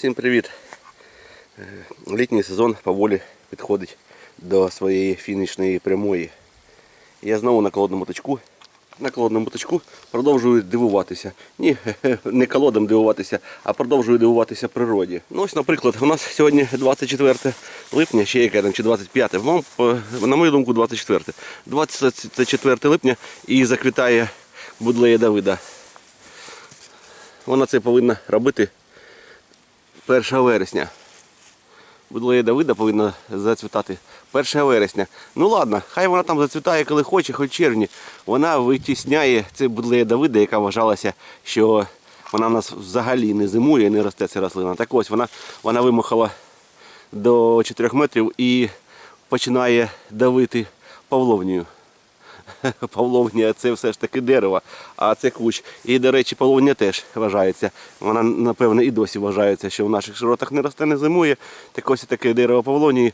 Всім привіт! Е, Літній сезон поволі підходить до своєї фінішної прямої. Я знову на колодному точку. На колодному точку продовжую дивуватися. Ні, не колодом дивуватися, а продовжую дивуватися природі. Ну ось, наприклад, у нас сьогодні 24 липня, ще яке там, чи 25. Вам, на мою думку, 24. 24 липня і заквітає будлея Давида. Вона це повинна робити 1 вересня. Будлея Давида повинна зацвітати 1 вересня. Ну ладно, хай вона там зацвітає, коли хоче, хоч червні. Вона витісняє це будлея Давида, яка вважалася, що вона в нас взагалі не зимує, не росте ця рослина. Так ось вона, вона вимахала до 4 метрів і починає давити павловнію. Павловня це все ж таки дерево, а це кущ. І, до речі, павловня теж вважається. Вона, напевно, і досі вважається, що в наших широтах не росте, не зимує. Так ось таке дерево павловнії.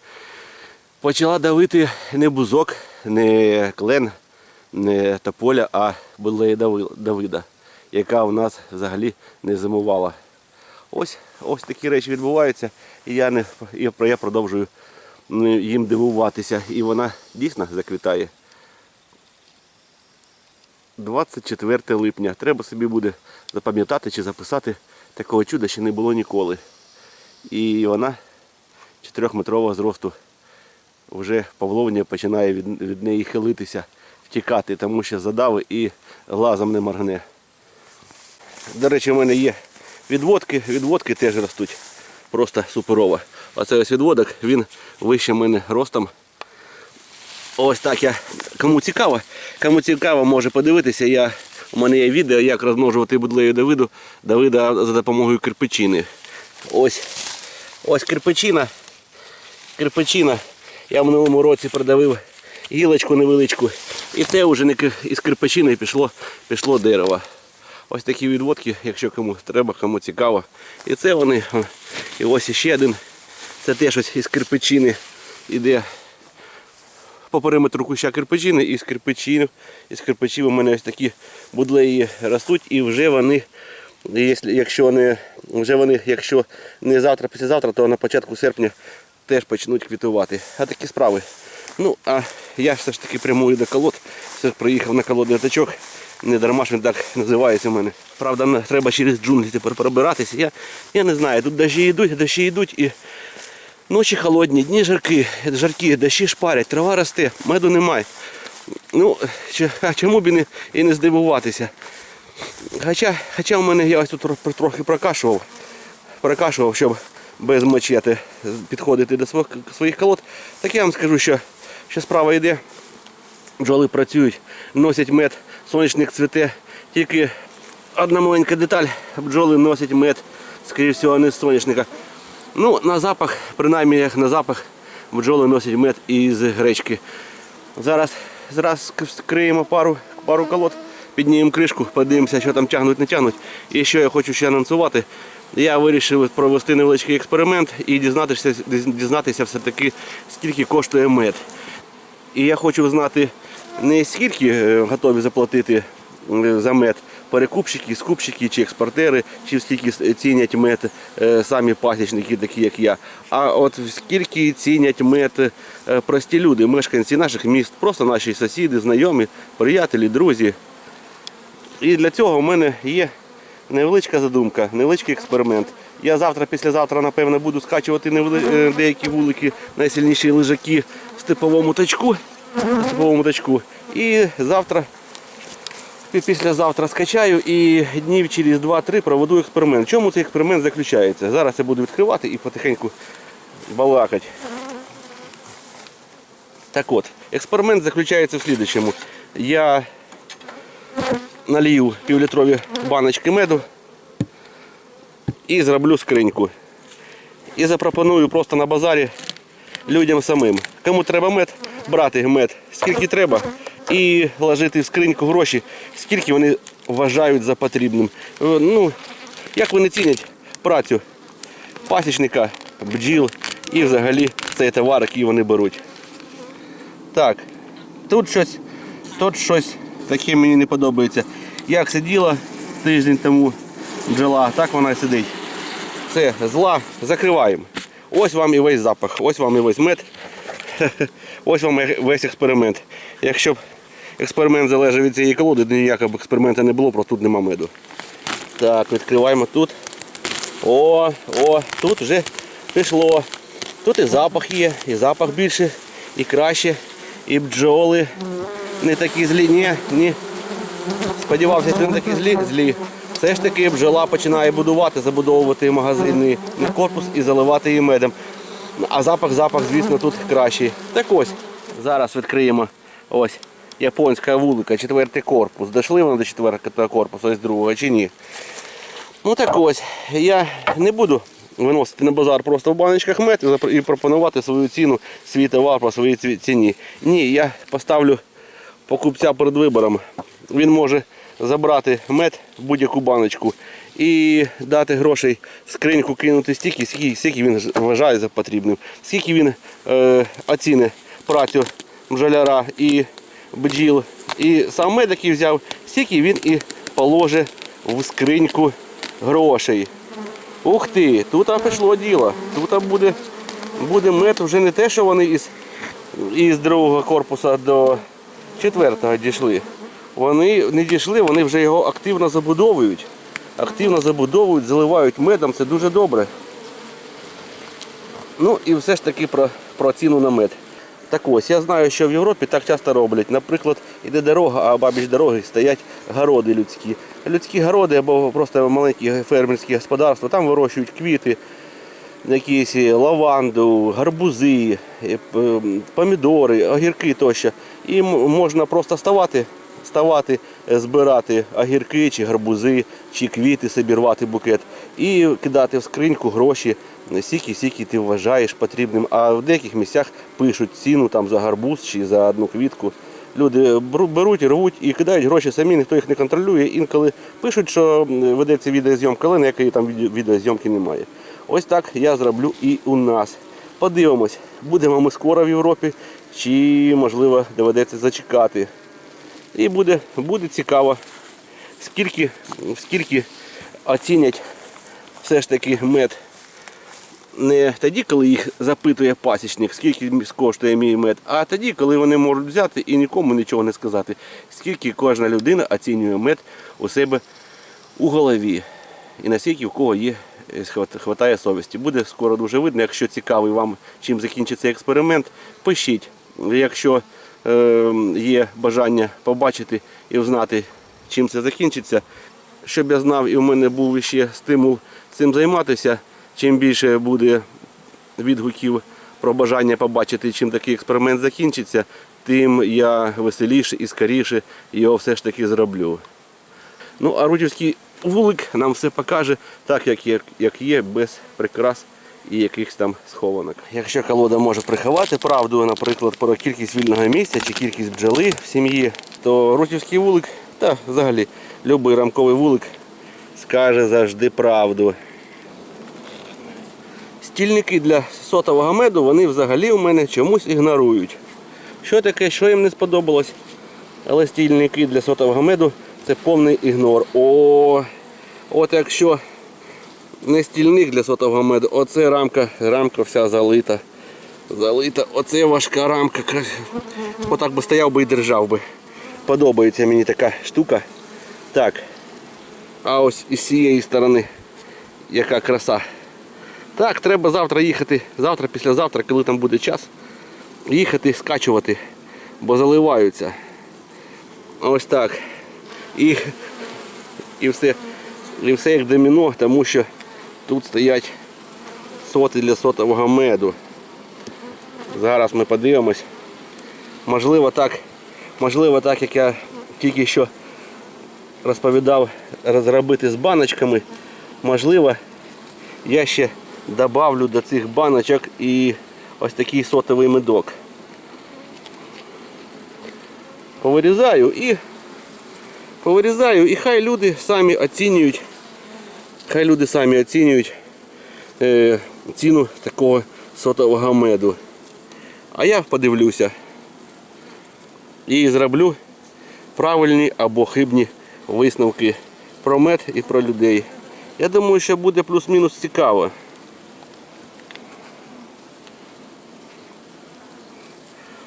Почала давити не бузок, не клен, не тополя, а будлея Давида, яка у нас взагалі не зимувала. Ось, ось такі речі відбуваються, і я, не, я, я продовжую їм дивуватися. І вона дійсно заквітає. 24 липня. Треба собі буде запам'ятати чи записати такого чуда, ще не було ніколи. І вона 4-метрового зросту. Вже павловня починає від, від неї хилитися, втікати, тому що задави і глазом не моргне. До речі, у мене є відводки, відводки теж ростуть. Просто суперово. Оце ось відводок, він вище мене ростом. Ось так я. Кому цікаво, кому цікаво, може подивитися. Я, у мене є відео, як розмножувати будлею Давиду, Давида за допомогою кирпичини. Ось, ось кирпичина. Кирпичина. Я в минулому році продавив гілочку невеличку. І це вже не із кирпичини пішло, пішло дерево. Ось такі відводки, якщо кому треба, кому цікаво. І це вони. І ось іще один. Це теж ось із кирпичини іде по периметру куща кирпичини і з кирпичів, із кирпичів у мене ось такі будлеї ростуть і вже вони, якщо- вони, вже вони, якщо не завтра, післязавтра, то на початку серпня теж почнуть квітувати. А такі справи. Ну, а я все ж таки прямую до колод, все ж приїхав на колодний тачок. Не дарма ж він так називається в мене. Правда, треба через джунглі тепер пробиратися. Я, я не знаю, тут дощі йдуть, дощі йдуть і Ночі холодні, дні жаркі, жаркі, дощі шпарять, трава росте, меду немає. Ну, чому б і не, і не здивуватися? Хоча, хоча в мене я ось тут трохи прокашував, прокашував, щоб без мачети підходити до своїх, своїх колод. Так я вам скажу, що, що справа йде. Бджоли працюють, носять мед, сонячник цвіте. Тільки одна маленька деталь, бджоли носять мед, скоріше всього, не з соняшника. Ну, на запах, принаймні як на запах, бджоли носять мед із гречки. Зараз, зараз скриємо пару, пару колод, піднімемо кришку, подивимося, що там тягнуть, не тягнуть. І що я хочу ще анонсувати. Я вирішив провести невеличкий експеримент і дізнатися, дізнатися все-таки, скільки коштує мед. І я хочу знати не скільки е, готові заплатити е, за мед перекупщики, скупщики чи експортери, чи скільки цінять мед е, самі пасічники, такі як я. А от скільки цінять мед е, прості люди, мешканці наших міст, просто наші сусіди, знайомі, приятелі, друзі. І для цього в мене є невеличка задумка, невеличкий експеримент. Я завтра, післязавтра, напевно, буду скачувати е, деякі вулики, найсильніші лежаки в степовому тачку. В степовому тачку. І завтра, післязавтра скачаю і днів через 2-3 проведу експеримент. В чому цей експеримент заключається? Зараз я буду відкривати і потихеньку балакати. Так от, експеримент заключається в слідчому. Я налью півлітрові баночки меду і зроблю скриньку. І запропоную просто на базарі людям самим. Кому треба мед, брати мед, скільки треба, і вложити в скриньку гроші, скільки вони вважають за потрібним. Е, Ну, як вони цінять працю пасічника, бджіл і взагалі цей товар, який вони беруть. Так, тут щось, тут щось таке мені не подобається. Як сиділа тиждень тому бджола, так вона і сидить. все, зла, закриваємо. Ось вам і весь запах, ось вам і весь мед. Ось вам весь експеримент. Якщо б експеримент залежав від цієї колоди, ніякого експерименту не було, просто тут нема меду. Так, відкриваємо тут. О, о, тут вже пішло. Тут і запах є, і запах більше, і краще, і бджоли не такі злі. Ні, ні. Сподівався, що не такі злі, злі. Все ж таки бджола починає будувати, забудовувати магазинний корпус і заливати її медом. А запах, запах, звісно, тут кращий. Так ось, зараз відкриємо ось японська вулика, четвертий корпус. Дошли вони до четвертого корпусу, ось другого чи ні? Ну так ось, я не буду виносити на базар просто в баночках мед і пропонувати свою ціну, свій товар по своїй ціні. Ні, я поставлю покупця перед вибором. Він може забрати мед в будь-яку баночку і дати грошей в скриньку кинути стільки, скільки, скільки він вважає за потрібним, скільки він е, оціни працю бджоляра і бджіл. І сам мед, взяв, стільки він і положить в скриньку грошей. Ух ти, тут пішло діло. Тут буде, буде мед вже не те, що вони із, із другого корпуса до четвертого дійшли. Вони не дійшли, вони вже його активно забудовують. Активно забудовують, заливають медом, це дуже добре. Ну і все ж таки про, про ціну на мед. Так ось, я знаю, що в Європі так часто роблять. Наприклад, іде дорога, а бабіч дороги стоять городи людські. Людські городи або просто маленькі фермерські господарства, там вирощують квіти, якісь лаванду, гарбузи, е, помідори, огірки тощо. І можна просто ставати, ставати, е, збирати огірки чи гарбузи, чи квіти, собі рвати букет і кидати в скриньку гроші, скільки, скільки ти вважаєш потрібним. А в деяких місцях пишуть ціну там за гарбуз чи за одну квітку. Люди беруть, рвуть і кидають гроші самі, ніхто їх не контролює. Інколи пишуть, що ведеться відеозйомка, але ніякої там відеозйомки немає. Ось так я зроблю і у нас. Подивимось, будемо ми скоро в Європі, чи можливо доведеться зачекати. І буде, буде цікаво, скільки, скільки оцінять все ж таки мед не тоді, коли їх запитує пасічник, скільки коштує мій мед, а тоді, коли вони можуть взяти і нікому нічого не сказати, скільки кожна людина оцінює мед у себе у голові. І наскільки в кого є е, хватає совісті. Буде скоро дуже видно. Якщо цікавий вам, чим закінчиться експеримент, пишіть. Якщо е, є бажання побачити і узнати, чим це закінчиться, щоб я знав і в мене був ще стимул цим займатися, чим більше буде відгуків про бажання побачити, чим такий експеримент закінчиться, тим я веселіше і скоріше його все ж таки зроблю. Ну, а Рудівський вулик нам все покаже так, як є, як є, без прикрас і якихось там схованок. Якщо колода може приховати правду, наприклад, про кількість вільного місця чи кількість бджоли в сім'ї, то Рутівський вулик, та взагалі будь-який рамковий вулик скаже завжди правду. Стільники для сотового меду вони взагалі у мене чомусь ігнорують. Що таке, що їм не сподобалось? Але стільники для сотового меду це повний ігнор. О, от якщо не стільник для сотового меду, оце рамка, рамка вся залита. Залита, оце важка рамка. Отак би стояв би і держав би. Подобається мені така штука. Так. А ось із цієї сторони яка краса. Так, треба завтра їхати, завтра, післязавтра, коли там буде час, їхати скачувати, бо заливаються. Ось так. І, і, все, і все як доміно, тому що тут стоять соти для сотового меду. Зараз ми подивимось. Можливо так, можливо так, як я тільки що розповідав розробити з баночками. Можливо, я ще добавлю до цих баночок і ось такий сотовий медок. Повирізаю і повирізаю, і хай люди самі оцінюють. Хай люди самі оцінюють е, ціну такого сотового меду. А я подивлюся і зроблю правильні або хибні висновки про мед і про людей. Я думаю, що буде плюс-мінус цікаво.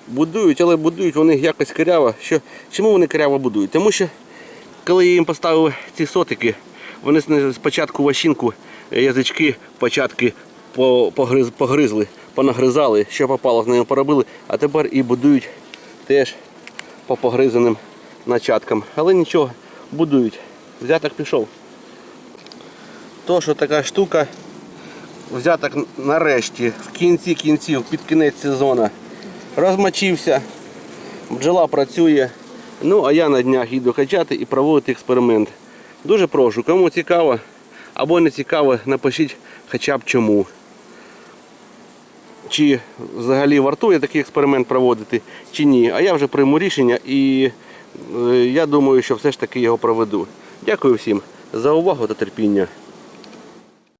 Будують, але будують вони якось коряво. Що, чому вони коряво будують? Тому що коли я їм поставив ці сотики, вони спочатку ващинку, е, язички, початки погриз, погризли, понагризали, що попало з ними поробили, а тепер і будують теж по погризаним начаткам. Але нічого, будують. Взяток пішов. То, що така штука, взяток нарешті, в кінці кінців, під кінець сезону. Розмочився, бджола працює. Ну, а я на днях їду качати і проводити експеримент. Дуже прошу, кому цікаво або не цікаво, напишіть хоча б чому. Чи взагалі вартує такий експеримент проводити, чи ні. А я вже прийму рішення і е, я думаю, що все ж таки його проведу. Дякую всім за увагу та терпіння.